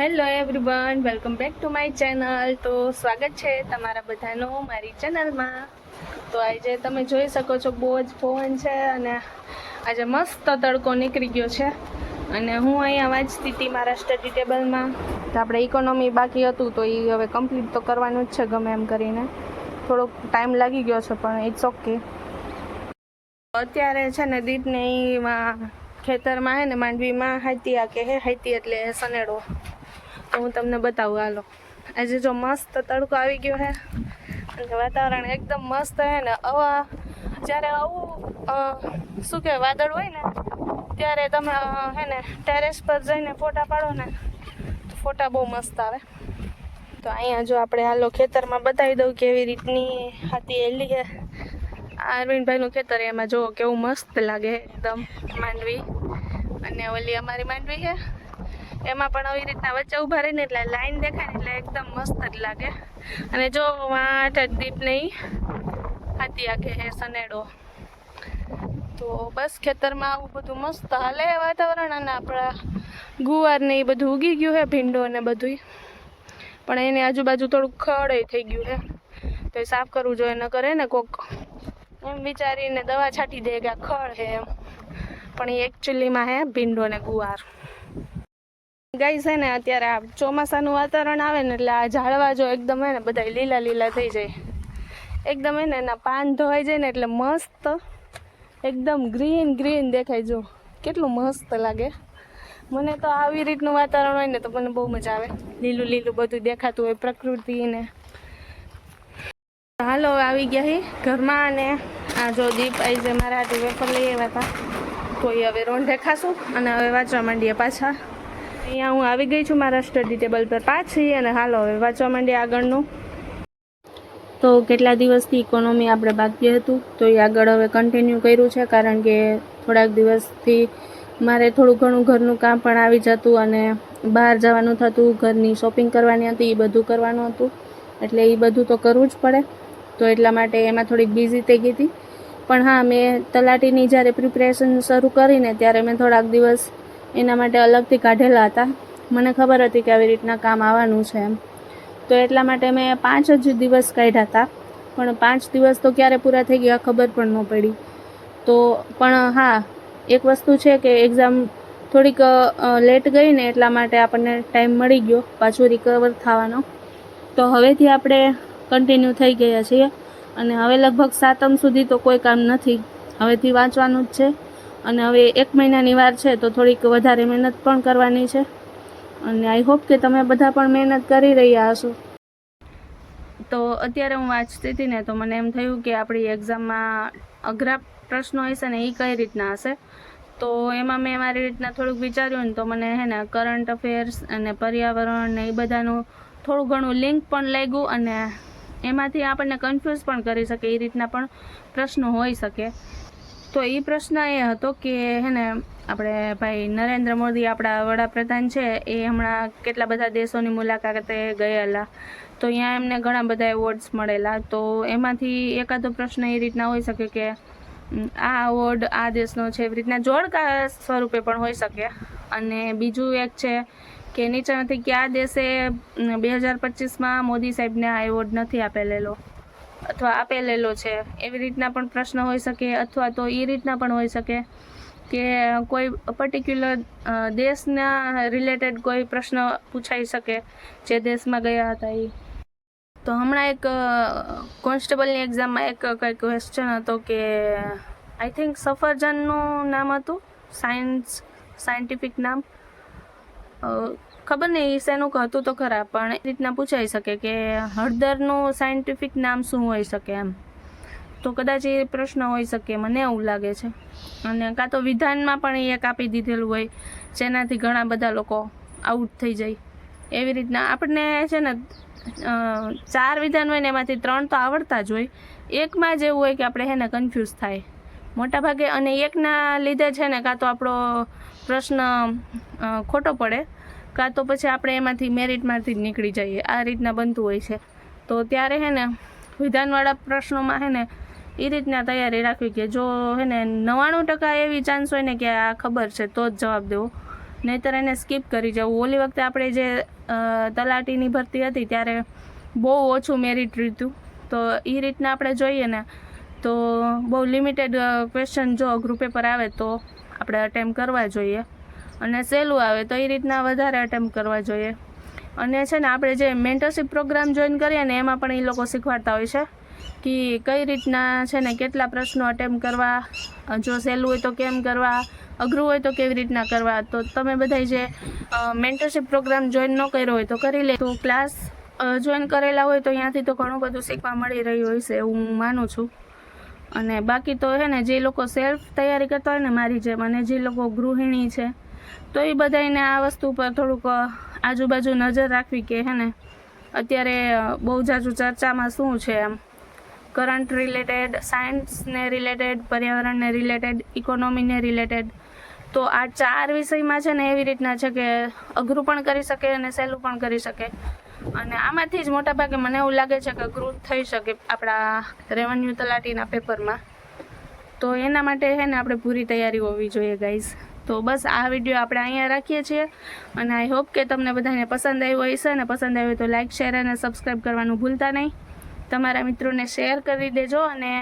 Hello everyone, welcome back to my channel. તો સ્વાગત છે તમારા બધાનો મારી ચેનલમાં. તો આજે તમે જોઈ શકો છો, બહુ જ પવન છે અને આજે મસ્ત તડકો નીકળી ગયો છે. અને હું અહીંયા વાંચતી હતી મારા સ્ટડી ટેબલમાં તો આપણે ઇકોનોમી બાકી હતું, તો એ હવે કમ્પ્લીટ તો કરવાનું જ છે ગમે એમ કરીને. થોડોક ટાઈમ લાગી ગયો છે, પણ ઇટ્સ ઓકે અત્યારે છે ને દીપને એમાં ખેતરમાં હે ને માંડવીમાં હાઈતિયા કે હે હાઈતી એટલે સનેડો. હું તમને બતાવું, હાલો. આજે જો મસ્ત તડકો આવી ગયો હે. વાતાવરણ એકદમ મસ્ત હે ને આવા જ્યારે આવું શું કહેવાય, વાદળ હોય ને, ત્યારે તમે હે ને ટેરેસ પર જઈને ફોટા પાડો ને, તો ફોટા બહુ મસ્ત આવે. તો અહીંયા જો આપણે હાલો ખેતરમાં બતાવી દઉં કેવી રીતની હતી એલી છે અરવિંદભાઈનું ખેતર એમાં જો કેવું મસ્ત લાગે એકદમ માંડવી. અને ઓલી અમારી માંડવી છે એમાં પણ આવી રીતના વચ્ચે ઊભા રહીને એટલે લાઈન દેખાય એટલે એકદમ મસ્ત જ લાગે. અને જો વાંઠ જ દીપ નહીં, હાથી આખે હે સનેડો. તો બસ ખેતરમાં આવું બધું મસ્ત હાલે વાતાવરણ અને આપણા ગુવાર ને એ બધું ઉગી ગયું છે ભીંડો ને બધું પણ એની આજુબાજુ થોડુંક ખડ થઈ ગયું છે તો એ સાફ કરવું જોઈએ ન કરે ને કોક એમ વિચારીને દવા છાંટી દે કે ખડ છે એમ. પણ એ એકચ્યુઅલીમાં હે ભીંડો ને ગુવાર. ગાય છે ને, અત્યારે આ ચોમાસાનું વાતાવરણ આવે ને એટલે આ ઝાડવા જો એકદમ હે ને બધા લીલા લીલા થઈ જાય. એકદમ હે ને એના પાન ધોવાઈ જાય ને એટલે મસ્ત, એકદમ ગ્રીન ગ્રીન દેખાય જો. કેટલું મસ્ત લાગે. મને તો આવી રીતનું વાતાવરણ હોય ને તો મને બહુ મજા આવે. લીલું લીલું બધું દેખાતું હોય પ્રકૃતિ ને હાલો આવી ગયા ઘરમાં અને આ જો દીપ આવી જાય મારા હાથે વેફર લઈ આવ્યા હતા એ હવે રોંઢે ખાશું અને હવે વાંચવા માંડીએ પાછા. અહીંયા હું આવી ગઈ છું મારા સ્ટડી ટેબલ પર પાછી અને હાલો, હવે વાંચવા માંડી આગળનું. તો કેટલા દિવસથી ઇકોનોમી આપણે બાકી હતું, તો એ આગળ હવે કન્ટિન્યુ કર્યું છે, કારણ કે થોડાક દિવસથી મારે થોડું ઘણું ઘરનું કામ પણ આવી જતું અને બહાર જવાનું થતું, ઘરની શોપિંગ કરવાની હતી, એ બધું કરવાનું હતું. એટલે એ બધું તો કરવું જ પડે. તો એટલા માટે એમાં થોડીક બિઝી થઈ ગઈ હતી. પણ હા, મેં તલાટીની જ્યારે પ્રિપરેશન શરૂ કરીને, ત્યારે મેં થોડાક દિવસ એના માટે અલગથી કાઢેલા હતા. મને ખબર હતી કે આવી રીતના કામ આવવાનું છે એમ. તો એટલા માટે મેં પાંચ જ દિવસ કાઢ્યા હતા. પણ પાંચ દિવસ તો ક્યારે પૂરા થઈ ગયા ખબર પણ ન પડી. તો પણ હા, એક વસ્તુ છે કે એક્ઝામ થોડીક લેટ ગઈ ને એટલા માટે આપણને ટાઈમ મળી ગયો પાછું રિકવર થવાનો. તો હવેથી આપણે કન્ટિન્યુ થઈ ગયા છીએ. અને હવે લગભગ સાતમ સુધી તો કોઈ કામ નથી. હવેથી વાંચવાનું જ છે. અને હવે એક મહિનાની વાર છે તો થોડીક વધારે મહેનત પણ કરવાની છે. અને આઈ હોપ કે તમે બધા પણ મહેનત કરી રહ્યા હશો. તો અત્યારે હું વાંચતી હતી ને, તો મને એમ થયું કે આપણી એક્ઝામમાં અઘરા પ્રશ્નો હશે ને એ કઈ રીતના હશે? તો એમાં મેં મારી રીતના થોડુંક વિચાર્યું ને, તો મને હે ને કરંટ અફેર્સ અને પર્યાવરણ ને એ બધાનું થોડું ઘણું લિંક પણ લાગ્યું અને એમાંથી આપણને કન્ફ્યુઝ પણ કરી શકે એ રીતના પણ પ્રશ્નો હોઈ શકે. તો એ પ્રશ્ન એ હતો કે, હે ને, આપણે ભાઈ નરેન્દ્ર મોદી આપણા વડાપ્રધાન છે, એ હમણાં કેટલા બધા દેશોની મુલાકાતે ગયેલા. તો અહીંયા એમને ઘણા બધા એવોર્ડ્સ મળેલા. તો એમાંથી એકાદો પ્રશ્ન એ રીતના હોઈ શકે કે આ એવોર્ડ આ દેશનો છે, એવી રીતના જોડકા સ્વરૂપે પણ હોઈ શકે. અને બીજું એક છે કે નીચેમાંથી કયા દેશે બે હજાર પચીસમાં મોદી સાહેબને આ એવોર્ડ નથી આપેલેલો. અથવા આપેલેલો છે. એવી રીતના પણ પ્રશ્ન હોઈ શકે અથવા તો એ રીતના પણ હોઈ શકે કે કોઈ પર્ટિક્યુલર દેશના રિલેટેડ કોઈ પ્રશ્ન પૂછાઈ શકે જે દેશમાં ગયા હતા એ તો હમણાં એક કોન્સ્ટેબલની એક્ઝામમાં એક કંઈક ક્વેશ્ચન હતો કે આઈ થિંક સફરજનનું નામ હતું? સાયન્સ સાયન્ટિફિક નામ? ખબર નહીં, શેનું હતું તો ખરા, પણ એ રીતના પૂછાઈ શકે કે હળદરનું સાયન્ટિફિક નામ શું હોઈ શકે એમ. તો કદાચ એ પ્રશ્ન હોઈ શકે, મને એવું લાગે છે. અને કાં તો વિધાનમાં પણ એ એક આપી દીધેલું હોય, જેનાથી ઘણા બધા લોકો આઉટ થઈ જાય. એવી રીતના આપણને છે ને ચાર વિધાન હોય ને એમાંથી ત્રણ તો આવડતા જ હોય. એકમાં જ એવું હોય કે આપણે હે ને કન્ફ્યુઝ થાય. મોટાભાગે અને એકના લીધે છે ને, કાં તો આપણો પ્રશ્ન ખોટો પડે, કાં તો પછી આપણે એમાંથી મેરિટમાંથી જ નીકળી જઈએ. આ રીતના બનતું હોય છે. તો ત્યારે હે ને, વિધાનવાળા પ્રશ્નોમાં હે ને એ રીતના તૈયારી રાખવી કે જો હે ને, નવ્વાણું ટકા એવી ચાન્સ હોય ને કે આ ખબર છે, તો જ જવાબ દેવો. નહીંતર એને સ્કીપ કરી જવું. ઓલી વખતે આપણે જે તલાટીની ભરતી હતી, ત્યારે બહુ ઓછું મેરિટ રીતું તો એ રીતના આપણે જોઈએ ને તો બહુ લિમિટેડ ક્વેશ્ચન જો ગ્રુપ પેપર આવે તો આપણે અટેમ્પ કરવા જોઈએ. અને સહેલું આવે તો એ રીતના વધારે અટેમ્પ કરવા જોઈએ. અને છે ને આપણે જે મેન્ટરશીપ પ્રોગ્રામ જોઈન કરીએ ને એમાં પણ એ લોકો શીખવાડતા હોય છે કે કઈ રીતના છે ને કેટલા પ્રશ્નો અટેમ્પ કરવા જો સહેલું હોય તો કેમ કરવા, અઘરું હોય તો કેવી રીતના કરવા. તો તમે બધા જે મેન્ટરશીપ પ્રોગ્રામ જોઈન ન કર્યો હોય તો કરી લે. તો ક્લાસ જોઈન કરેલા હોય તો ત્યાંથી તો ઘણું બધું શીખવા મળી રહ્યું હોય છે એવું હું માનું છું. અને બાકી તો હે ને, જે લોકો સેલ્ફ તૈયારી કરતા હોય ને, મારી જેમ અને જે લોકો ગૃહિણી છે, તો એ બધાને આ વસ્તુ પર થોડુંક આજુબાજુ નજર રાખવી કે હે ને, અત્યારે બહુ જાજુ ચર્ચામાં શું છે એમ? કરંટ રિલેટેડ સાયન્સને રિલેટેડ પર્યાવરણને રિલેટેડ ઇકોનોમીને રિલેટેડ તો આ ચાર વિષયમાં છે ને એવી રીતના છે કે અઘરું પણ કરી શકે અને સહેલું પણ કરી શકે. અને આમાંથી જ મોટાભાગે મને એવું લાગે છે કે અઘરું થઈ શકે આપણા રેવન્યુ તલાટીના પેપરમાં. તો એના માટે છે ને આપણે પૂરી તૈયારી હોવી જોઈએ ગાઈઝ તો બસ આ વીડિયો આપણે અહીંયા રાખીએ છીએ. અને આઈ હોપ કે તમને બધાને પસંદ આવ્યો હશે અને પસંદ આવ્યો તો લાઇક શેર અને સબસ્ક્રાઈબ કરવાનું ભૂલતા નહીં. તમારા મિત્રોને શેર કરી દેજો અને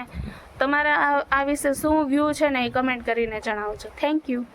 તમારા આ વિશે શું વ્યૂ છે ને એ કમેન્ટ કરીને જણાવજો. Thank you